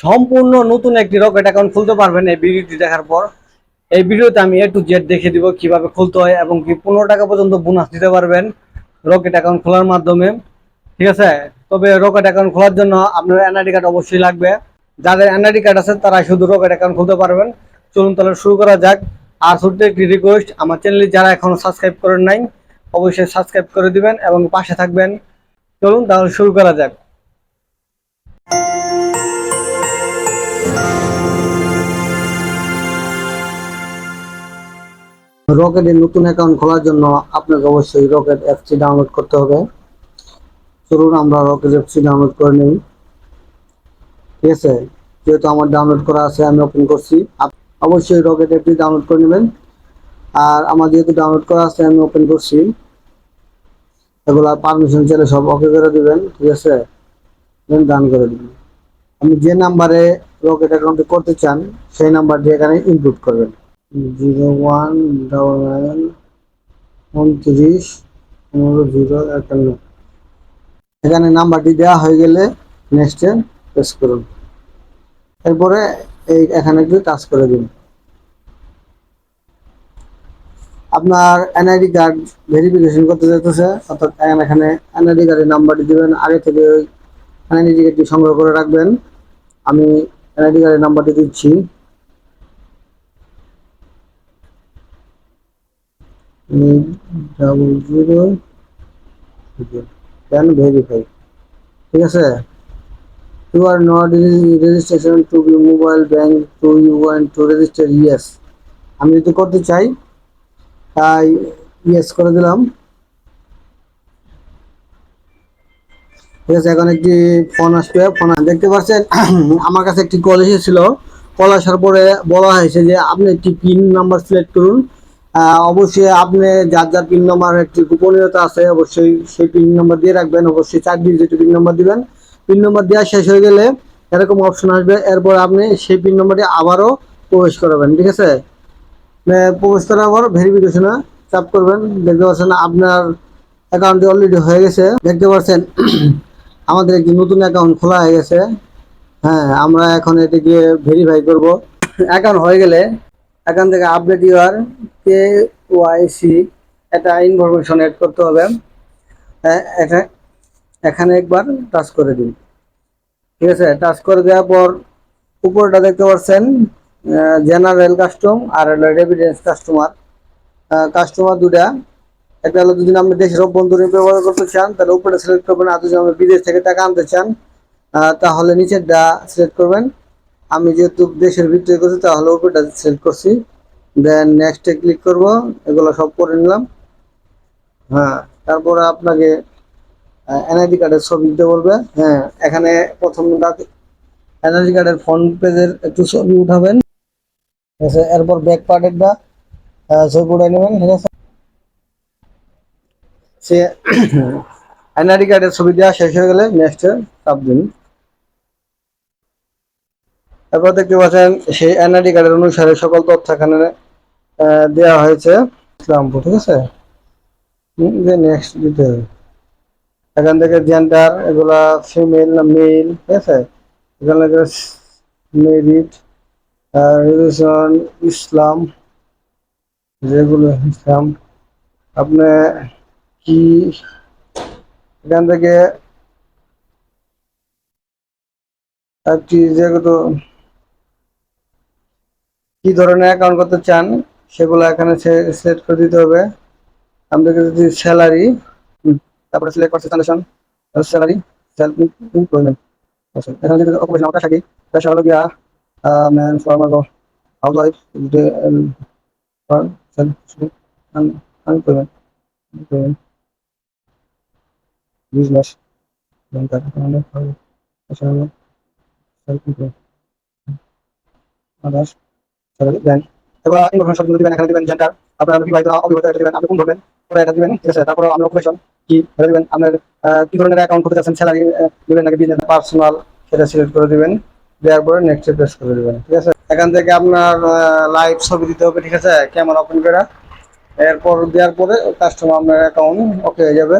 সম্পূর্ণ নতুন একটি রকেট অ্যাকাউন্ট খুলতে পারবেন এই ভিডিওটি দেখার পর। এই ভিডিওতে আমি এ টু জেড দেখে দিব কীভাবে খুলতে হয় এবং কি পনেরো টাকা পর্যন্ত বোনাস দিতে পারবেন রকেট অ্যাকাউন্ট খোলার মাধ্যমে। ঠিক আছে? তবে রকেট অ্যাকাউন্ট খোলার জন্য আপনার এনআইডি কার্ড অবশ্যই লাগবে। যাদের এনআইডি কার্ড আছে তারা শুধু রকেট অ্যাকাউন্ট খুলতে পারবেন। চলুন তাহলে শুরু করা যাক। আর ছোট্ট একটি রিকোয়েস্ট আমার চ্যানেলে যারা এখনও সাবস্ক্রাইব করেন নাই, অবশ্যই সাবস্ক্রাইব করে দিবেন এবং পাশে থাকবেন। চলুন তাহলে শুরু করা যাক। রকেটের নতুন অ্যাকাউন্ট খোলার জন্য আপনাকে অবশ্যই রকেট অ্যাপসটি ডাউনলোড করতে হবে। চলুন আমরা রকেট অ্যাপসটি ডাউনলোড করে নিই। ঠিক আছে, যেহেতু আমার ডাউনলোড করা আছে, আমি ওপেন করছি। অবশ্যই রকেট অ্যাপটি ডাউনলোড করে নেবেন। আর আমার যেহেতু ডাউনলোড করা আছে, আমি ওপেন করছি। এগুলো পারমিশন চাইলে সব ওকে করে দিবেন, ঠিক আছে? ডান করে দিবেন। আপনি যে নাম্বারে রকেট অ্যাকাউন্টে করতে চান, সেই নাম্বারটি এখানে ইনপুট করবেন। জিরো ওয়ান, ডাবল নাইন, উনত্রিশ, পনেরো, জিরো, একান্ন। এখানে নাম্বারটি দেওয়া হয়ে গেলে নেক্সটে প্রেস করুন। এরপরে এই এখানে একটু টাচ করে দিন। আপনার এনআইডি কার্ড ভেরিফিকেশন করতে যেতেছে অর্থাৎ এখানে এনআইডি কার্ডের নাম্বারটি দিবেন, আগে থেকে ওই এনআইডি কার্ডটি সংগ্রহ করে রাখবেন। আমি এনআইডি কার্ডের নাম্বারটি দিচ্ছি। ডাবল জিরো দেন ভেরিফাই ঠিক আছে? You are not registration to be mobile bank to you want to register yes আমি যদি করতে চাই, তাই ইয়েস করে দিলাম। ঠিক আছে, এখন একটি ফোন আসবে। ফোন দেখতে পাচ্ছেন, আমার কাছে একটি কল এসেছিল। কল আসার পরে বলা হয়েছে যে, আপনি একটি পিন নাম্বার সিলেক্ট করুন। অবশ্যই আপনি যার যার পিন নম্বর একটি গোপনীয়তা আছে, অবশ্যই সেই পিন নম্বর দিয়ে রাখবেন, অবশ্যই চার ডিজিট পিন নম্বর দিবেন। পিন নম্বর দেওয়া শেষ হয়ে গেলে এরকম অপশন আসবে, এরপর আপনি সেই পিন নাম্বারটি আবারও প্রবেশ করাবেন, ঠিক আছে? প্রবেশ করার পর ভেরিফিকেশনে চাপ করবেন, দেখতে পাচ্ছেন আপনার অ্যাকাউন্টটি অলরেডি হয়ে গেছে। দেখতে পাচ্ছেন, আমাদের একটি নতুন অ্যাকাউন্ট খোলা হয়ে গেছে। হ্যাঁ আমরা এখন এটিকে ভেরিফাই করব। অ্যাকাউন্ট হয়ে গেলে এখান থেকে আপডেট ইউর কে ওয়াইসি একটা ইনফরমেশন এড করতে হবে। হ্যাঁ, এখানে একবার টাচ করে দিন। ঠিক আছে টাচ করে দেওয়ার পর উপরটা দেখতে পাচ্ছেন জেনারেল কাস্টম আর হলো রেভিডেন্স কাস্টমার কাস্টমার দুটা একটা হলো যদি আপনি দেশের অভ্যন্তরীণ ব্যবহার করতে চান তাহলে উপরে সিলেক্ট করবেন। আর যদি আপনি বিদেশ থেকে টাকা আনতে চান তাহলে নিচেরটা সিলেক্ট করবেন। আমি যেহেতু দেশের ভিতরে করছি তাহলে উপরটা সিলেক্ট করছি। দেন নেক্সটে ক্লিক করব, এগুলো সব করে নিলাম। হ্যাঁ তারপরে আপনাকে এনআইডি কার্ডের ছবি দিতে বলবে। হ্যাঁ এখানে প্রথম এনআইডি কার্ডের ফ্রন্ট পেজের একটু ছবি উঠাবেন। ঠিক আছে, এরপর ব্যাক পার্টেরটা ছবি উঠাই নেবেন, ঠিক আছে? সে এনআইডি কার্ডের ছবি দেওয়া শেষ হয়ে গেলে নেক্সটে চাপ দিন। তারপর দেখতে পাচ্ছেন, সেই এনআইডি কার্ডের অনুসারে সকল তথ্য এখানে দেওয়া হয়েছে ইসলামপুর, ঠিক আছে? নেক্সট দিতে এখান থেকে জেন্ডার এগুলা ফিমেল না মেল ঠিক আছে? এখানে মেরিট রিলিজন ইসলাম, যেগুলো ইসলাম, আপনি কি এখান থেকে একটি যেগুলো কি ধরনের অ্যাকাউন্ট করতে চান? সেগুলো এখানে সেট করে দিতে হবে। আপনাকে যদি স্যালারি তারপরে সিলেক্ট করছে ট্রানজাকশন স্যালারি এমপ্লয়মেন্ট আচ্ছা এখানে যদি অকুপেশন আওতা থাকি পেশা হলো গিয়া man farmer housewife unemployment business others bank এবার আপনার ঠিক আছে? তারপর কি ধরনের অ্যাকাউন্ট পার্সোনাল সেটা সিলেক্ট করে দিবেন দেওয়ার পরে নেক্সট করে ঠিক আছে? এখান থেকে আপনার লাইভ ছবি দিতে হবে, ঠিক আছে? ক্যামেরা এরপর দেওয়ার পরে কাস্টমার আপনার অ্যাকাউন্ট ওকে হয়ে যাবে।